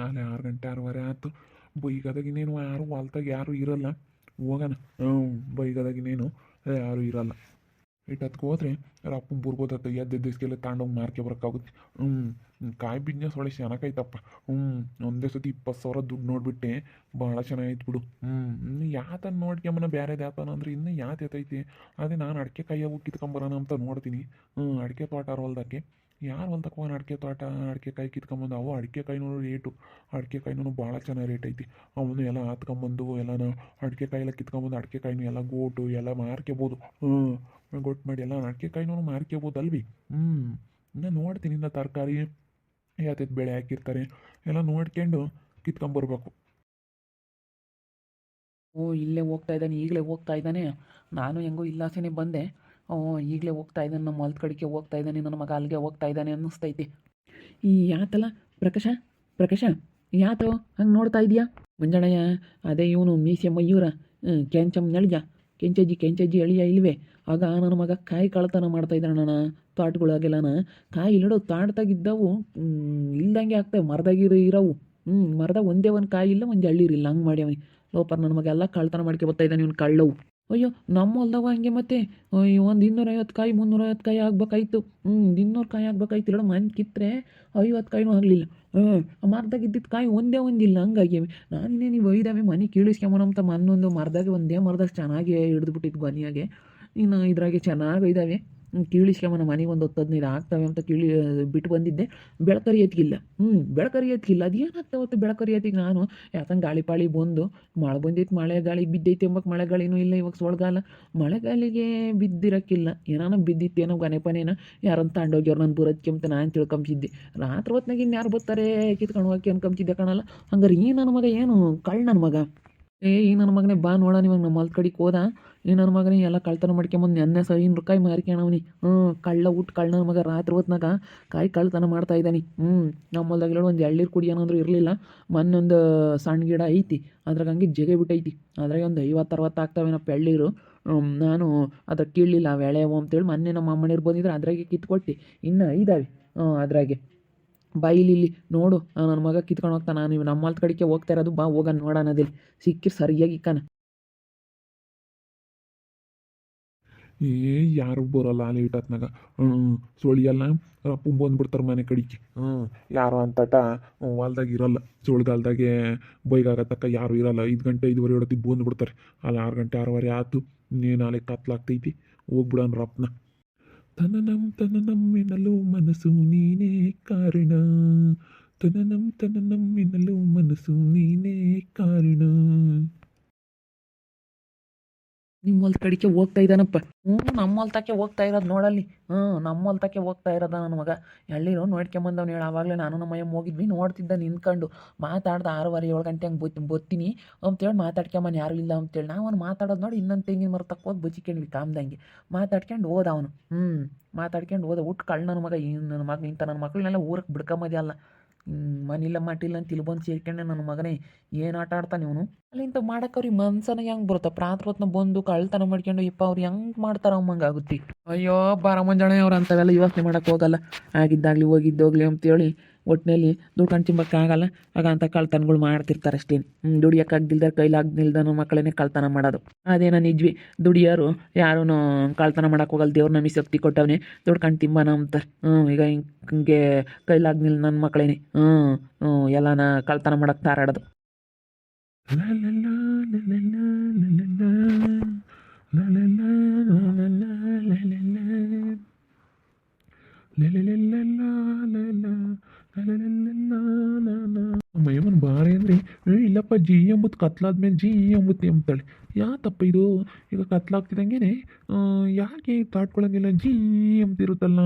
ಅಲ್ಲಿ ಆರು ಗಂಟೆ ಆರೂವರೆ ಆಯ್ತು. ಬೈಗದಾಗ ಇನ್ನೇನು ಯಾರು ಹೊಲ್ದಾಗ ಯಾರು ಇರಲ್ಲ. ಹೋಗೋಣ. ಹ್ಞೂ ಬೈಗದಾಗ ಇನ್ನೇನು ಯಾರು ಇರಲ್ಲ. ಇಟ್ಟತ್ಗೆ ಹೋದ್ರೆ ಅಪ್ಪನ ಎದ್ದು ದಿಸ್ಕೆಲ್ಲ ತಗೊಂಡೋಗಿ ಮಾರ್ಕೆ ಬರೋಕ್ಕಾಗುತ್ತೆ. ಹ್ಞೂ ಕಾಯಿ ಬಿಸ್ನೆಸ್ ಒಳ್ಳೆ ಚೆನ್ನಾಗೈತಪ್ಪ ಹ್ಞೂ ಒಂದೇ ಸತಿ ಇಪ್ಪತ್ತು ಸಾವಿರ ದುಡ್ಡು ನೋಡಿಬಿಟ್ಟೆ. ಭಾಳ ಚೆನ್ನಾಗೈತೆ ಬಿಡು. ಹ್ಞೂ ಇನ್ನು ಯಾತನ ನೋಡ್ಕೊಂಬನ ಬೇರೆದು ಯಾತನ ಅಂದ್ರೆ ಇನ್ನೂ ಎತ್ತೈತಿ. ಅದೇ ನಾನು ಅಡಿಕೆ ಕಾಯಿಯಾಗ ಕಿತ್ಕೊಂಬರೋಣ ಅಂತ ನೋಡ್ತೀನಿ. ಹ್ಞೂ ಅಡಿಕೆ ತೋಟ ಹೊಲ್ದಕ್ಕೆ ಯಾರು ಹೋಗೋಣ ಅಡಿಕೆ ತೋಟ, ಅಡಿಕೆ ಕಾಯಿ ಕಿತ್ಕೊಂಬಂದು, ಅವು ಅಡಿಕೆ ಕಾಯಿನೂ ರೇಟು ಅಡಿಕೆ ಕಾಯಿನೂ ಭಾಳ ಚೆನ್ನಾಗಿ ರೇಟ್ ಐತಿ. ಅವನು ಎಲ್ಲ ಹತ್ಕೊಂಬಂದು ಎಲ್ಲ ಅಡಿಕೆ ಕಾಯಿ ಎಲ್ಲ ಕಿತ್ಕೊಂಬಂದು, ಅಡಿಕೆ ಕಾಯಿನೂ ಎಲ್ಲ ಗೋಟು, ಎಲ್ಲ ಮಾರ್ಕೋಬೋದು ಹ್ಞೂ ಗೊಟ್ಟು ಮಾಡಿ, ಎಲ್ಲ ಅಡಿಕೆ ಕಾಯಿನೂ ಮಾರ್ಕೋಬೋದು ಅಲ್ವಿ ಹ್ಞೂ ಇನ್ನು ನೋಡ್ತೀನಿ, ಇನ್ನು ತರಕಾರಿ ಯಾವ್ದು ಬೆಳೆ ಹಾಕಿರ್ತಾರೆ, ಎಲ್ಲ ನೋಡ್ಕೊಂಡು ಕಿತ್ಕೊಂಬರ್ಬೇಕು. ಓ, ಇಲ್ಲೇ ಹೋಗ್ತಾ ಇದ್ದಾನೆ, ಈಗಲೇ ಹೋಗ್ತಾ ಇದ್ದಾನೆ. ನಾನು ಹೆಂಗೋ ಇಲ್ಲಾಸೇನೆ ಬಂದೆ. ಈಗಲೇ ಹೋಗ್ತಾ ಇದ್ದಾನೆ, ನಮ್ಮ ಹೊಲ್ದ ಕಡೆಗೆ ಹೋಗ್ತಾ ಇದ್ದಾನೆ, ನನ್ನ ಮಗ ಅಲ್ಲಿಗೆ ಹೋಗ್ತಾ ಇದ್ದಾನೆ ಅನ್ನಿಸ್ತೈತಿ. ಈ ಯಾತಲ್ಲ, ಪ್ರಕಾಶ ಪ್ರಕಾಶ, ಯಾತೋ, ಹಂಗೆ ನೋಡ್ತಾ ಇದೆಯಾ ಮಂಜಣಯ್ಯ, ಅದೇ ಇವನು ಮೀಸೆ ಮಯೂರ ಕೆಂಚಮ್ ನಳಿಜ. ಕೆಂಚಜ್ಜಿ ಕೆಂಚಜ್ಜಿ ಅಳಿಯ ಇಲ್ವೇ? ಆಗ ನನ್ನ ಮಗ ಕಾಯಿ ಕಳ್ತನ ಮಾಡ್ತಾ ಇದ್ದಾನಣ್ಣ ನಾನು ಕಾಯಿ ಇಲ್ಲಡೋ ತಾಟ್ದಾಗಿದ್ದವು ಇಲ್ದಂಗೆ ಆಗ್ತವೆ ಮರದಾಗಿರೋ ಇರೋವು. ಹ್ಞೂ ಮರದಾಗ ಒಂದೇ ಒಂದು ಕಾಯಿ ಇಲ್ಲ, ಒಂದು ಹಳ್ಳಿರಿಲ್ಲ ಹಂಗೆ ಮಾಡಿ ಅವನಿಗೆ ಲೋಪರ್ ನನ್ನ ಮಗ ಎಲ್ಲ ಕಳ್ತನ ಮಾಡ್ಕೆ ಬರ್ತಾ ಇದ್ದಾನೆ ಇವನು ಕಳ್ಳವು. ಅಯ್ಯೋ, ನಮ್ಮ ಹೊಲ್ದಾಗ ಹಂಗೆ ಮತ್ತೆ ಒಂದು ಇನ್ನೂರೈವತ್ತು ಕಾಯಿ, ಮುನ್ನೂರೈವತ್ತು ಕಾಯಿ ಆಗ್ಬೇಕಾಯ್ತು. ಹ್ಞೂ ಇನ್ನೂರು ಕಾಯಿ ಆಗ್ಬೇಕಾಯ್ತು. ಇಲ್ಲ ಮನೆ ಕಿತ್ತರೆ ಐವತ್ತು ಕಾಯಿನೂ ಆಗಲಿಲ್ಲ. ಹ್ಞೂ ಮರದಾಗ ಇದ್ದಿದ್ದು ಕಾಯಿ ಒಂದೇ ಒಂದಿಲ್ಲ, ಹಂಗಾಗಿ. ನಾನು ಇನ್ನೇ ನೀವು ಒಯ್ದಾವೆ, ಮನೆ ಅಂತ ಮನ್ನೊಂದು ಮರದಾಗ ಒಂದೇ ಮರದಾಗ ಚೆನ್ನಾಗಿ ಹಿಡಿದ್ಬಿಟ್ಟಿದ್ದು ಗೊನೆಯಾಗೆ. ಇನ್ನು ಇದ್ರಾಗೆ ಚೆನ್ನಾಗಿ ಇದ್ದಾವೆ ಕೀಳಿಸ್ಕೊಂಬನ ಮನೆಗೆ ಒಂದು ಹತ್ತು ಹದಿನೈದು ಆಗ್ತವೆ ಅಂತ ಕೀಳಿ ಬಿಟ್ಟು ಬಂದಿದ್ದೆ. ಬೆಳಕರಿ ಎತ್ತಿಗಿಲ್ಲ ಹ್ಞೂ ಬೆಳಕರಿ ಎತ್ತಿಗಿಲ್ಲ ಅದು ಏನಾಗ್ತಾವತ್ತು ಬೆಳಕರಿ ಎತ್ತಿಗೆ ನಾನು? ಯಾಕಂದ್ರೆ ಗಾಳಿ ಪಾಳಿ ಬಂದು, ಮಳೆ ಬಂದೈತೆ, ಮಳೆ ಗಾಳಿ ಬಿದ್ದೈತೆ ಎಂಬಕ್ಕೆ ಮಳೆ ಗಾಳಿನೂ ಇಲ್ಲ ಇವಾಗ ಸೊಳ್ಗಾಲ. ಮಳೆಗಾಲಿಗೆ ಬಿದ್ದಿರಕ್ಕಿಲ್ಲ. ಏನಾನ ಬಿದ್ದಿತ್ತೇನೋ ಗನೆಪನೇನ ಯಾರನ್ನ ತಗೊಂಡೋಗ್ಯವ್ರು ನನ್ನ ಬರೋದ್ಕೆಂತ ನಾನು ತಿಳ್ಕೊಂಬಿದ್ದೆ ರಾತ್ರಿ ಹೊತ್ನಾಗ ಇನ್ನು ಯಾರು ಬರ್ತಾರೆ? ಕಿತ್ಕೊಂಡು ಹೋಗಿ ಅನ್ಕೊಂಬಿದ್ದೆ ಕಾಣಲ್ಲ. ಹಂಗಾರೆ ಏನು ನನ್ನ ಮಗ ಏನು? ಕಳ್ಳ ನನ್ನ ಮಗ. ಏ ಈ ನನ್ನ ಮಗನೇ, ಬಾ ನೋಡ ಇವಾಗ ನಮ್ಮ ಹೊಲ್ದ ಕಡೆಗೆ ಹೋದ. ಈ ನನ್ನ ಮಗನೇ, ಎಲ್ಲ ಕಳ್ತನ ಮಾಡ್ಕೊಂಬಂದು ನೆನ್ನೆ ಸಹ ಇನ್ನು ರೂಪಾಯಿ ಮಾರ್ಕ್ಯಾಣವ್ನಿ ಹ್ಞೂ ಕಳ್ಳ ಊಟ ಕಳ್ಳ ನನ್ನ ಮಗ ರಾತ್ರಿ ಹೊತ್ನಾಗ ಕಾಯಿ ಕಳ್ತನ ಮಾಡ್ತಾ ಇದ್ದಾನೆ. ಹ್ಞೂ ನಮ್ಮ ಹೊಲ್ದಾಗ ಒಂದು ಎಳ್ಳೀರು ಕುಡಿ ಏನಾದರೂ ಇರಲಿಲ್ಲ. ಮೊನ್ನೊಂದು ಸಣ್ಣ ಗಿಡ ಐತಿ, ಅದ್ರಾಗ ಹಂಗೆ ಜಗೆ ಬಿಟ್ಟೈತಿ. ಅದ್ರಾಗ ಒಂದು ಐವತ್ತು, ಅರವತ್ತು ಆಗ್ತಾವೇನಪ್ಪ ಎಳ್ಳೀರು ನಾನು ಅದ್ರ ಕೀಳಲಿಲ್ಲ ಅವು ಅಂತೇಳಿ ಮೊನ್ನೆ ನಮ್ಮ ಅಮ್ಮನಿರ್ಬೋದಿದ್ರೆ ಬಂದಿದ್ರು, ಅದ್ರಾಗೆ ಕಿತ್ಕೊಟ್ಟು. ಇನ್ನು ಇದ್ದಾವೆ ಹ್ಞೂ ಅದ್ರಾಗೆ. ಬಾಯಿಲಿ ಇಲ್ಲಿ ನೋಡು ನನ್ನ ಮಗ ಕಿತ್ಕೊಂಡು ಹೋಗ್ತಾನೆ. ನೀವು ನಮ್ಮ ಕಡೆಗೆ ಹೋಗ್ತಾ ಇರೋದು, ಬಾ, ಹೋಗೋಣ, ನೋಡೋಣ ಅದಿಲ್ಲಿ. ಸಿಕ್ಕಿ ಸರಿಯಾಗಿ ಇಕ್ಕಾನ. ಏ, ಯಾರು ಬರೋಲ್ಲ ಅಲ್ಲಿ ಇಟ್ಟತ್ನಾಗ ಹ್ಞೂ ಸುಳಿಯಲ್ಲ ಅಪ್ಪು ಬಂದ್ಬಿಡ್ತಾರೆ ಮನೆ ಕಡಿಕೆ ಹ್ಞೂ ಯಾರು ಅಂತಟ ಹೊಲ್ದಾಗ ಇರಲ್ಲ. ಸುಳ್ಗಾಲ್ದಾಗೆ ಬೈಗಾಗತ್ತಕ್ಕ ಯಾರು ಇರಲ್ಲ. ಐದು ಗಂಟೆ, ಐದುವರೆ ಹೊಡತಿ ಬಂದ್ಬಿಡ್ತಾರೆ. ಅಲ್ಲಿ ಆರು ಗಂಟೆ, ಆರೂವರೆ ಆಯ್ತು ನೀನು ಅಲ್ಲಿ ಕತ್ಲಾಗ್ತೈತಿ. ಹೋಗ್ಬಿಡೋಣ ರಪ್ನ. ತನನಂ ತನನಂ ಎನ್ನಲು ಮನಸ್ಸು ನೀನೇ ಕಾರಣ. ತನನಂ ತನನಂ ಎನ್ನಲು ಮನಸ್ಸು ನೀನೇ ಕಾರಣ. ನಿಮ್ಮ ಹೊಲ್ದ ಕಡಿಕೆ ಹೋಗ್ತಾ ಇದ್ದಾನಪ್ಪ ಹ್ಞೂ ನಮ್ಮ ಹೊಲ್ತಕ್ಕೆ ಹೋಗ್ತಾ ಇರೋದು ನೋಡಲ್ಲಿ. ಹ್ಞೂ ನಮ್ಮ ಹೊಲ್ತಕ್ಕೆ ಹೋಗ್ತಾ ಇರೋದ ನನ್ನ ಮಗ. ಎಳ್ಳಿರೋ ನೋಡ್ಕೊಂಬಂದವ್ನು ಹೇಳಿ, ಆವಾಗಲೇ ನಾನು ನಮ್ಮ ಅಯ್ಯಮ್ಮ ಹೋಗಿದ್ವಿ, ನೋಡ್ತಿದ್ದ ನಿಂತ್ಕೊಂಡು. ಮಾತಾಡ್ದ ಆರೂವರೆ ಏಳು ಗಂಟೆ ಹಂಗೆ ಬತ್ತಿ ಬತ್ತೀನಿ ಅಂತೇಳಿ ಮಾತಾಡ್ಕೊಂಬನ್ ಯಾರು ಇಲ್ಲ ಅಂತೇಳಿ. ನಾವು ಅವ್ನು ಮಾತಾಡೋದು ನೋಡಿ ಇನ್ನೊಂದು ತೆಂಗಿನ ಮರ ತಕ್ಕೋದು ಹೋಗಿ ಬಚ್ಕೊಂಡ್ವಿ ಕಾಮ್ದಂಗೆ. ಮಾತಾಡ್ಕೊಂಡು ಹೋದ ಅವನು. ಹ್ಞೂ ಮಾತಾಡ್ಕೊಂಡು ಹೋದ. ಊಟ ಕಳ್ಳ ನನ್ನ ಮಗ ಏನು ನನ್ನ ಮಗ ನಿಂತ ನನ್ನ ಮಕ್ಕಳನ್ನೆಲ್ಲ ಊರಕ್ಕೆ ಬಿಡ್ಕೊಂಬದೇ ಅಲ್ಲ ಮನಿಲ್ಲ ಮಟ್ಟಿಲ್ಲ ಅಂತ ಇಲ್ಲಿ ಬಂದು ಸೇರ್ಕೊಂಡೆ ನನ್ನ ಮಗನೇ. ಏನು ಆಟ ಆಡ್ತಾನೆ ಇವನು ಅಲ್ಲಿ ಇಂಥ ಮಾಡಕ್ಕೆ ಅವ್ರಿಗೆ ಮನ್ಸನ ಹೆಂಗೆ ಬರುತ್ತೆ? ರಾತ್ರಿ ಹೊತ್ನ ಬಂದು ಕಳ್ತನ ಮಾಡ್ಕೊಂಡು ಇಪ್ಪ, ಅವ್ರು ಹೆಂಗೆ ಮಾಡ್ತಾರ ಆಗುತ್ತೆ. ಅಯ್ಯೋ ಬಾರ ಮುಂಜಾನೆ ಅವ್ರು ಅಂಥವೆಲ್ಲ ಯೋಚನೆ ಮಾಡೋಕ್ಕೆ ಹೋಗಲ್ಲ. ಆಗಿದ್ದಾಗಲಿ ಹೋಗಿದ್ದೋಗ್ಲಿ ಅಂತೇಳಿ ಒಟ್ಟಿನಲ್ಲಿ ದುಡ್ಕೊಂಡು ತಿಂಬಕ್ಕಾಗಲ್ಲ ಆಗ ಅಂತ ಕಳ್ತನಗಳು ಮಾಡ್ತಿರ್ತಾರೆ ಅಷ್ಟೇ ದುಡಿಯೋಕ್ಕಾಗ್ದಿಲ್ದಾರ ಕೈಲಾಗ್ದಿಲ್ದನೋ ಮಕ್ಕಳನ್ನೇ ಕಳ್ತನ ಮಾಡೋದು ಅದೇನೋ ನಿಜ್ವಿ ದುಡಿಯೋರು ಯಾರೂ ಕಳ್ತನ ಮಾಡೋಕೆ ಹೋಗಲ್ಲ ದೇವ್ರ ನಮಗೆ ಶಕ್ತಿ ಕೊಟ್ಟವನೇ ದುಡ್ಕೊಂಡು ತಿಂಬನ ಅಂತಾರೆ ಹ್ಞೂ ಈಗ ಹಿಂಗೆ ಕೈಲಾಗ್ನಿಲ್ಲ ನನ್ನ ಮಕ್ಕಳೇನೆ ಹ್ಞೂ ಹ್ಞೂ ಎಲ್ಲನ ಕಳ್ತನ ಮಾಡಕ್ಕೆ ತಾರಾಡೋದು ಇಲ್ಲಪ್ಪ ಜಿ ಎಂಬುದು ಕತ್ಲಾದ್ಮೇಲೆ ಜಿ ಎಂಬುತ್ತೆ ಎಂಬ್ತಾಳೆ ಯಾತಪ್ಪ ಇದು? ಈಗ ಕತ್ಲಾಗ್ತಿದ್ದಂಗೆ ಯಾಕೆ ತಾಟ್ಕೊಳಂಗಿಲ್ಲ? ಜಿ ಎಂಬ್ತಿರುತ್ತಲ್ಲ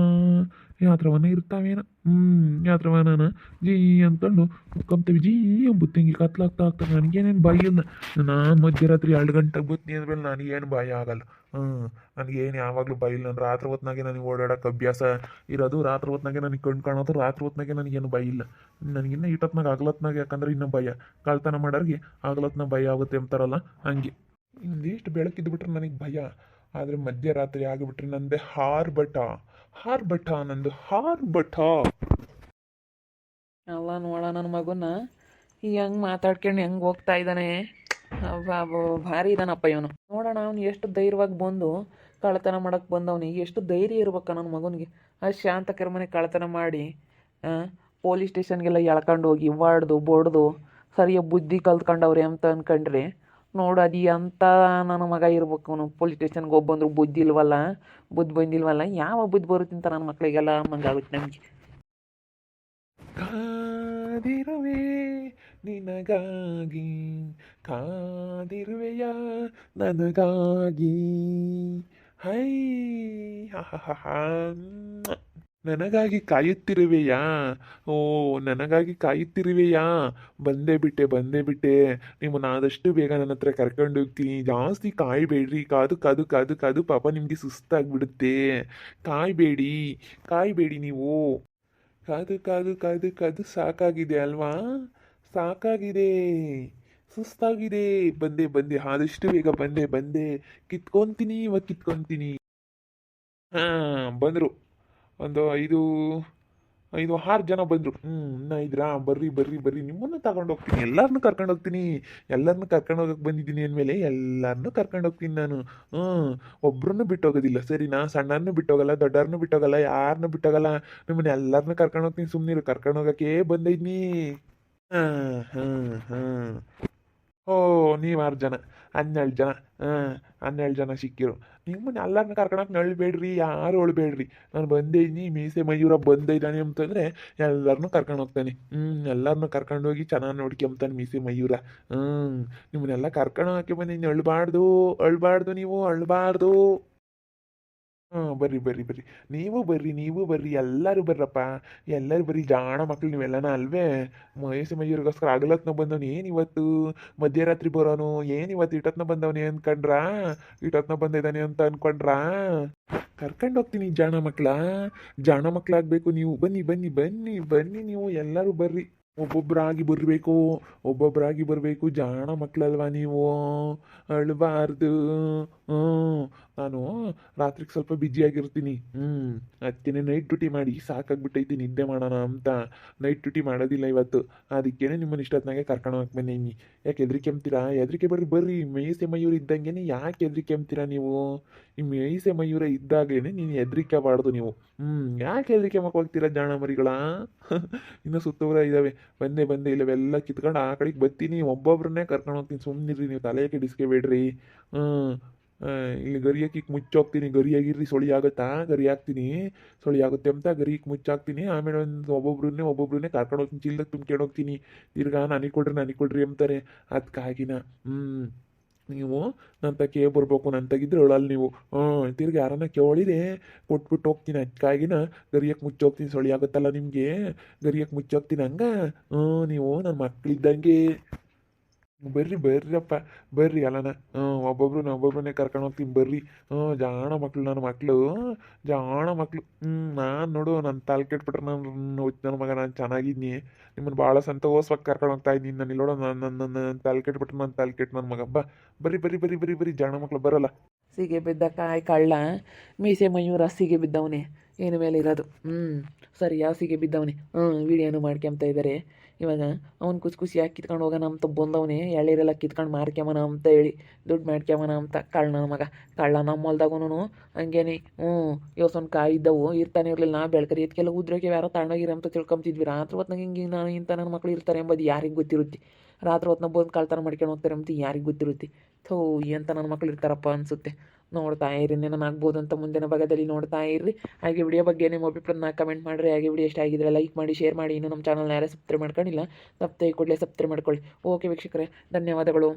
ಯಾತ್ರವನ ಇರ್ತಾವೇನ? ಹ್ಞೂ ಯಾತ್ರವನ ಜಿ ಅಂತಂದು ಕಂತೀವಿ ಜಿ ಎಂಬುತ್ತೆ ಹಿಂಗೆ ಕತ್ಲಾಗ್ತಾ ಆಗ್ತಾ ನನಗೇನೇನು ಭಯ ಇಲ್ಲ ನಾನು ಮಧ್ಯರಾತ್ರಿ ಎರಡು ಗಂಟೆಗೆ ಬತ್ತೀನಿ ಅಂದ್ಮೇಲೆ ನನಗೇನು ಭಯ ಆಗಲ್ಲ. ಹ್ಞೂ ನನಗೇನು ಯಾವಾಗಲೂ ಭಯ ಇಲ್ಲ. ನಾನು ರಾತ್ರಿ ಹೊತ್ನಾಗೆ ನನಗೆ ಓಡಾಡೋಕೆ ಅಭ್ಯಾಸ ಇರೋದು. ರಾತ್ರಿ ಹೊತ್ನಾಗೆ ನನಗೆ ಕಣ್ಣು ಕಾಣೋದು. ರಾತ್ರಿ ಹೊತ್ನಾಗೆ ನನಗೇನು ಭಯ ಇಲ್ಲ. ನನಗಿನ್ನ ಇಟ್ಟತ್ನಾಗ ಆಗ್ಲತ್ನಾಗ ಯಾಕಂದ್ರೆ ಇನ್ನೂ ಭಯ. ಕಳ್ತನ ಮಾಡೋರಿಗೆ ಆಗ್ಲತ್ನಾಗ ಭಯ ಆಗುತ್ತೆ ಅಂತಾರಲ್ಲ, ಹಂಗೆ. ಇನ್ನೊಂದಿಷ್ಟು ಬೆಳಕಿದ್ದು ಬಿಟ್ರೆ ನನಗೆ ಭಯ. ಆದರೆ ಮಧ್ಯರಾತ್ರಿ ಆಗಿಬಿಟ್ರೆ ನಂದೆ ಹಾರ್ ಬಟ ಹಾರ್ ಬಟ ನಂದು. ಹಾರ್ ಬಟ ಅಲ್ಲ ನೋಡ ನನ್ನ ಮಗನ ಈ ಹೆಂಗೆ ಮಾತಾಡ್ಕೊಂಡು ಹೆಂಗೆ ಹೋಗ್ತಾ ಇದ್ದಾನೆ? ಭಾರಿ ಇದಾನಪ್ಪ ಇವನು. ನೋಡೋಣ ಅವ್ನು ಎಷ್ಟು ಧೈರ್ಯವಾಗಿ ಬಂದು ಕಳ್ಳತನ ಮಾಡಕ್ಕೆ ಬಂದವನು. ಎಷ್ಟು ಧೈರ್ಯ ಇರ್ಬೇಕು ನನ್ನ ಮಗನಿಗೆ. ಆ ಶಾಂತ ಕರ್ಮನೆ ಕಳ್ಳತನ ಮಾಡಿ ಪೊಲೀಸ್ ಸ್ಟೇಷನ್ಗೆಲ್ಲ ಎಳ್ಕೊಂಡು ಹೋಗಿ ಹೊಡ್ದು ಬಡ್ದು, ಸರಿಯಾಗಿ ಬುದ್ಧಿ ಕಲ್ತ್ಕೊಂಡವ್ರೆ ಅಂತ ಅನ್ಕಂಡ್ರಿ, ನೋಡು, ಅದು ಎಂಥ ನನ್ನ ಮಗ ಇರ್ಬೇಕು ಅವನು. ಪೊಲೀಸ್ ಸ್ಟೇಷನ್ಗೆ ಹೋಗಿ ಬಂದ್ರು ಬುದ್ಧಿ ಇಲ್ವಲ್ಲ, ಬುದ್ಧಿ ಬಂದಿಲ್ವಲ್ಲ, ಯಾವ ಬುದ್ಧಿ ಬರುತ್ತಿಂತ ನನ್ನ ಮಕ್ಕಳಿಗೆಲ್ಲ ಮಂಗಾಗುತ್ತೆ ನಮಗೆ. ಕಾದಿರುವೆ ನಿನಗಾಗಿ ಕಾದಿರುವೆಯ ನನಗಾಗಿ? ಹೈ. ನನಗಾಗಿ ಕಾಯುತ್ತಿರುವೆಯಾ? ಓ, ನನಗಾಗಿ ಕಾಯುತ್ತಿರುವೆಯಾ? ಬಂದೇ ಬಿಟ್ಟೆ ಬಂದೇ ಬಿಟ್ಟೆ. ನಿಮ್ಮನ್ನ ಆದಷ್ಟು ಬೇಗ ನನ್ನ ಹತ್ರ ಕರ್ಕೊಂಡು ಹೋಗ್ತೀನಿ. ಜಾಸ್ತಿ ಕಾಯಬೇಡ್ರಿ. ಕಾದು ಕಾದು ಕಾದು ಕಾದು ಪಾಪ ನಿಮಗೆ ಸುಸ್ತಾಗ್ಬಿಡುತ್ತೆ. ಕಾಯಬೇಡಿ ಕಾಯಬೇಡಿ ನೀವು. ಕಾದು ಕಾದು ಕಾದು ಕಾದು ಸಾಕಾಗಿದೆ ಅಲ್ವಾ? ಸಾಕಾಗಿದೆ. ಸುಸ್ತಾಗಿದೆ. ಬಂದೆ ಬಂದೆ. ಆದಷ್ಟು ಬೇಗ ಬಂದೆ ಬಂದೆ. ಕಿತ್ಕೊಂತೀನಿ ಇವಾಗ ಕಿತ್ಕೊಂತೀನಿ. ಹಾಂ, ಬಂದರು. ಒಂದು ಐದು ಐದು, ಆರು ಜನ ಬಂದರು. ಹ್ಞೂ ಇನ್ನ ಇದ್ರಾ ಬರ್ರಿ ಬರ್ರಿ ಬರ್ರಿ. ನಿಮ್ಮನ್ನು ತಗೊಂಡು ಹೋಗ್ತೀನಿ. ಎಲ್ಲರನ್ನೂ ಕರ್ಕೊಂಡು ಹೋಗ್ತೀನಿ. ಎಲ್ಲರನ್ನೂ ಕರ್ಕೊಂಡು ಹೋಗಕ್ಕೆ ಬಂದಿದ್ದೀನಿ ಅಂದಮೇಲೆ ಎಲ್ಲರನ್ನೂ ಕರ್ಕೊಂಡು ಹೋಗ್ತೀನಿ ನಾನು. ಹ್ಞೂ ಒಬ್ರನ್ನೂ ಬಿಟ್ಟೋಗೋದಿಲ್ಲ. ಸರಿನಾ ಸಣ್ಣನ್ನು ಬಿಟ್ಟೋಗಲ್ಲ ದೊಡ್ಡವ್ರನ್ನೂ ಬಿಟ್ಟೋಗಲ್ಲ ಯಾರನ್ನೂ ಬಿಟ್ಟೋಗಲ್ಲ. ನಿಮ್ಮನ್ನ ಎಲ್ಲರನ್ನೂ ಕರ್ಕೊಂಡು ಹೋಗ್ತೀನಿ ಸುಮ್ಮನಿರು ಕರ್ಕೊಂಡು ಹೋಗೋಕ್ಕೆ ಬಂದಿದ್ನಿ ಹಾಂ ಹಾಂ ಹಾಂ. ಓ ನೀವು ಆರು ಜನ, ಹನ್ನೆರಡು ಜನ ಹಾಂ ಹನ್ನೆರಡು ಜನ ಸಿಕ್ಕಿರು. ನಿಮ್ಮನ್ನ ಎಲ್ಲರನ್ನ ಕರ್ಕೊಳಕ್ಕೆ ನಳ್ಬೇಡ್ರಿ, ಯಾರು ಅಳ್ಬೇಡ್ರಿ ನಾನು ಬಂದೇ ಇದ್ದೀನಿ, ಮೀಸೆ ಮಯೂರ ಬಂದಿದ್ದಾನೆ ಅಂತಂದರೆ ಎಲ್ಲರನ್ನೂ ಕರ್ಕೊಂಡು ಹೋಗ್ತಾನೆ. ಹ್ಞೂ ಎಲ್ಲರನ್ನೂ ಕರ್ಕೊಂಡು ಹೋಗಿ ಚೆನ್ನಾಗಿ ನೋಡ್ಕೊಂಬ್ತಾನೆ ಮೀಸೆ ಮಯೂರ. ಹ್ಞೂ ನಿಮ್ಮನ್ನೆಲ್ಲ ಕರ್ಕೊಂಡು ಹಾಕಿ ಬಂದಿದ್ದೀನಿ, ಅಳ್ಬಾರ್ದು ಅಳ್ಬಾರ್ದು ನೀವು, ಅಳ್ಬಾರ್ದು. ಹಾಂ ಬರ್ರಿ ಬರ್ರಿ ಬರ್ರಿ. ನೀವು ಬರ್ರಿ ನೀವು ಬರ್ರಿ, ಎಲ್ಲರೂ ಬರ್ರಪ್ಪ. ಎಲ್ಲರೂ ಬರ್ರಿ, ಜಾಣ ಮಕ್ಳು ನೀವೆಲ್ಲನ ಅಲ್ವೇ? ಮಹೇಶ ಮಯೂರಿಗೋಸ್ಕರ ಆಗಲತ್ನ ಬಂದವನು ಏನು ಇವತ್ತು? ಮಧ್ಯರಾತ್ರಿ ಬರೋನು, ಏನು ಇವತ್ತು ಇಟತ್ನ ಬಂದವನೇ ಅನ್ಕೊಂಡ್ರಾ? ಇಟತ್ನ ಬಂದಿದ್ದಾನೆ ಅಂತ ಅನ್ಕೊಂಡ್ರಾ? ಕರ್ಕೊಂಡು ಹೋಗ್ತೀನಿ ಜಾಣ ಮಕ್ಳ. ಜಾಣ ಮಕ್ಳಾಗಬೇಕು ನೀವು. ಬನ್ನಿ ಬನ್ನಿ ಬನ್ನಿ ಬನ್ನಿ ನೀವು ಎಲ್ಲರೂ ಬರ್ರಿ. ಒಬ್ಬೊಬ್ಬರಾಗಿ ಬರಬೇಕು ಒಬ್ಬೊಬ್ಬರಾಗಿ ಬರಬೇಕು ಜಾಣ ಮಕ್ಳಲ್ವಾ ನೀವು? ಅಳ್ಬಾರ್ದು. ಹ್ಞೂ. ನಾನು ರಾತ್ರಿಗೆ ಸ್ವಲ್ಪ ಬ್ಯುಸಿಯಾಗಿರ್ತೀನಿ ಹ್ಞೂ ಅದಕ್ಕೇನೆ ನೈಟ್ ಡ್ಯೂಟಿ ಮಾಡಿ ಸಾಕಾಗ್ಬಿಟ್ಟೈತಿ ನಿದ್ದೆ ಮಾಡೋಣ ಅಂತ ನೈಟ್ ಡ್ಯೂಟಿ ಮಾಡೋದಿಲ್ಲ ಇವತ್ತು. ಅದಕ್ಕೇನೆ ನಿಮ್ಮನ್ನ ಇಷ್ಟೊತ್ನಾಗೆ ಕರ್ಕೊಂಡು ಹೋಗಕ್ಕೆ ಬಂದೀನಿ. ಯಾಕೆ ಹೆದ್ರಿಕೆ ಅಂತೀರಾ ಹೆದ್ರಿಕೆ ಬೇಡ್ರಿ ಬರ್ರಿ. ಮೇಯ್ಸೆ ಮಯೂರ ಇದ್ದಂಗೆ ಯಾಕೆ ಹೆದ್ರಿಕೆ ಅಂತೀರಾ ನೀವು? ಈ ಮೇಯ್ಸೆ ಮಯೂರ ಇದ್ದಾಗಲೇ ನೀನು ಎದ್ರಿಕೆ ಬಾರ್ದು ನೀವು. ಹ್ಞೂ ಯಾಕೆ ಹೆದ್ರಿಕೆ ಹೋಗ್ತೀರಾ ಜಾಣ ಮರಿಗಳ ಇನ್ನು ಸುತ್ತೂರ ಇದ್ದಾವೆ ಬಂದೆ ಬಂದೆ ಇಲ್ಲವೆಲ್ಲ ಕಿತ್ಕೊಂಡು ಆ ಕಡೆಗೆ ಬತ್ತೀನಿ. ಒಬ್ಬೊಬ್ರನ್ನೇ ಕರ್ಕೊಂಡು ಹೋಗ್ತೀನಿ. ಸುಮ್ಮನಿರ್ರಿ ನೀವು ತಲೆ ಕೆಡಿಸ್ಕೋಬೇಡ್ರಿ. ಹ್ಞೂ ಇಲ್ಲಿ ಗರಿ ಹಾಕಿಕ್ ಮುಚ್ಚೋಗ್ತೀನಿ ಗರಿ ಆಗಿರ್ರಿ ಸೊಳಿ ಆಗುತ್ತಾ ಗರಿ ಹಾಕ್ತೀನಿ ಸೊಳಿ ಆಗುತ್ತೆ ಅಂತ ಗರಿಕ್ ಮುಚ್ಚಾಕ್ತೀನಿ, ಆಮೇಲೆ ಒಂದು ಒಬ್ಬೊಬ್ರನ್ನೇ ಒಬ್ಬೊಬ್ರನ್ನೇ ಕರ್ಕೊಂಡು ಹೋಗ್ತೀನಿ, ಚಿಲ್ದಾಗ ತುಂಬ್ಕೊಂಡು ಹೋಗ್ತೀನಿ. ತಿರ್ಗಾ ನನಗೆ ಕೊಡ್ರಿ ನನಗೆ ಕೊಡ್ರಿ ಅಂತಾರೆ. ಅದಕ್ಕಾಗಿನ ಹ್ಞೂ ನೀವು ನನ್ನ ತಕ್ಕೆ ಬರ್ಬೇಕು ನನ್ನ ತಗಿದ್ರೆ ಹೇಳಲ್ಲ ನೀವು. ಹ್ಞೂ ತಿರ್ಗಿ ಯಾರನ್ನ ಕೇಳಿದೆ ಕೊಟ್ಬಿಟ್ಟು ಹೋಗ್ತೀನಿ ಅದಕ್ಕಾಗಿನ ಗರಿಯಕ್ಕೆ ಮುಚ್ಚೋಗ್ತೀನಿ ಸೊಳಿ ಆಗುತ್ತಲ್ಲ ನಿಮಗೆ ಗರಿಯಕ್ಕೆ ಮುಚ್ಚೋಗ್ತೀನಿ ಹಂಗ. ಹ್ಞೂ ನೀವು ನನ್ನ ಮಕ್ಳಿದ್ದಂಗೆ. ಬರ್ರಿ ಬರ್ರಪ್ಪ ಬರ್ರಿ ಅಲ್ಲನ. ಒಬ್ಬೊಬ್ರು ಒಬ್ಬೊಬ್ಬರನ್ನೇ ಕರ್ಕೊಂಡು ಹೋಗ್ತೀನಿ ಬರ್ರಿ. ಹ್ಞೂ, ಜಾಣ ಮಕ್ಳು ನನ್ನ ಮಕ್ಕಳು ಜಾಣ ಮಕ್ಕಳು ಹ್ಞೂ, ನಾನು ನೋಡು ನನ್ನ ತಾಲ್ ಕೆಟ್ಬಿಟ್ರೆ ನಾನು ನನ್ನ ಮಗ, ನಾನು ಚೆನ್ನಾಗಿದ್ನಿ. ನಿಮ್ಮನ್ನು ಭಾಳ ಸಂತೋಷವಾಗಿ ಕರ್ಕೊಂಡು ಹೋಗ್ತಾ ಇದ್ದೀನಿ. ನಾನು ಇಲ್ಲೋಡ ನನ್ನ ನನ್ನ ನನ್ನ ತಾಲ್ ಕೆಟ್ಬಿಟ್ರೆ ನನ್ನ ತಾಲ್ ಕೆಟ್ಟು ನನ್ನ ಮಗ. ಬಾ, ಬರ್ರಿ ಬರ್ರಿ ಬರ್ರಿ ಬರ್ರಿ ಬರ್ರಿ. ಜಾಣ ಮಕ್ಳು ಬರೋಲ್ಲ. ಸಿಗೆ ಬಿದ್ದ ಕಾಯಿ ಕಳ್ಳ. ಮೀಸೆ ಮಯೂರ ಸಿಗೆ ಬಿದ್ದವನೇ. ಏನು ಮೇಲೆ ಇರೋದು? ಹ್ಞೂ ಸರಿ ಯಾವ ಸಿಗೆ ಬಿದ್ದವನೇ. ಹ್ಞೂ, ವಿಡಿಯೋನು ಮಾಡ್ಕೊಂತ ಇದ್ದಾರೆ ಇವಾಗ ಅವ್ನು ಖುಷಿ ಖುಷಿಯಾಗಿ ಕಿತ್ಕೊಂಡು ಹೋಗೋಣ ಅಂತ ಬಂದವನೇ, ಎಳ್ಳೀರೆಲ್ಲ ಕಿತ್ಕೊಂಡು ಮಾರ್ಕ್ಯಮನ ಅಂತ ಹೇಳಿ, ದುಡ್ಡು ಮಾಡ್ಕ್ಯಮನ ಅಂತ ಕಳ್ಳ ಮಗ. ಕಳ್ಳ ನಮ್ಮ ಹೊಲ್ದಾಗೂ ಹಂಗೇನೆ, ಹ್ಞೂ ಯೋಸೊಂದು ಕಾಯಿ ಇದ್ದವು, ಇರ್ತಾನೆ ಇರಲಿಲ್ಲ ನಾ ಬೆಳಕರಿ ಇದಕ್ಕೆಲ್ಲ ಉದ್ರೋಕೆ ಯಾರೋ ತಣ್ಣಗಿರ ಅಂತ ತಿಳ್ಕೊಂತಿದ್ವಿ. ರಾತ್ರಿ ಹೊತ್ನಾಗ ಹಿಂಗೆ ನಾನು ಇಂಥ ನನ್ನ ಮಕ್ಕಳು ಇರ್ತಾರೆ ಎಂಬುದು ಯಾರಿಗೆ ಗೊತ್ತಿರುತ್ತೆ? ರಾತ್ರಿ ಹೊತ್ತು ಬಂದು ಕಳ್ತನ ಮಾಡ್ಕೊಂಡು ಹೋಗ್ತಾರೆ ಅಂತ ಯಾರಿಗೆ ಗೊತ್ತಿರುತ್ತೆ? ಥೋ, ಎಂತ ನನ್ನ ಮಕ್ಳು ಇರ್ತಾರಪ್ಪ ಅನಿಸುತ್ತೆ. ನೋಡ್ತಾ ಇರಿ ನೆನ ಆಗ್ಬೋದು ಅಂತ ಮುಂದಿನ ಭಾಗದಲ್ಲಿ ನೋಡ್ತಾ ಇರ್ರಿ ಹಾಗೆ ವಿಡಿಯೋ ಬಗ್ಗೆ ನಿಮ್ಮ ಅಭಿಪ್ರಾಯನ ಕಮೆಂಟ್ ಮಾಡಿರಿ. ಹಾಗೆ ವಿಡಿಯೋ ಇಷ್ಟ ಆಗಿದ್ರೆ ಲೈಕ್ ಮಾಡಿ ಶೇರ್ ಮಾಡಿ. ಇನ್ನು ನಮ್ಮ ಚಾನಲ್ನ ಯಾರೇ ಸಬ್ಸ್ಕ್ರೈಬ್ ಮಾಡ್ಕೊಂಡಿಲ್ಲ, ತಪ್ಪದೆ ಕೂಡಲೇ ಸಬ್ಸ್ಕ್ರೈಬ್ ಮಾಡ್ಕೊಳ್ಳಿ. ಓಕೆ ವೀಕ್ಷಕರೇ, ಧನ್ಯವಾದಗಳು.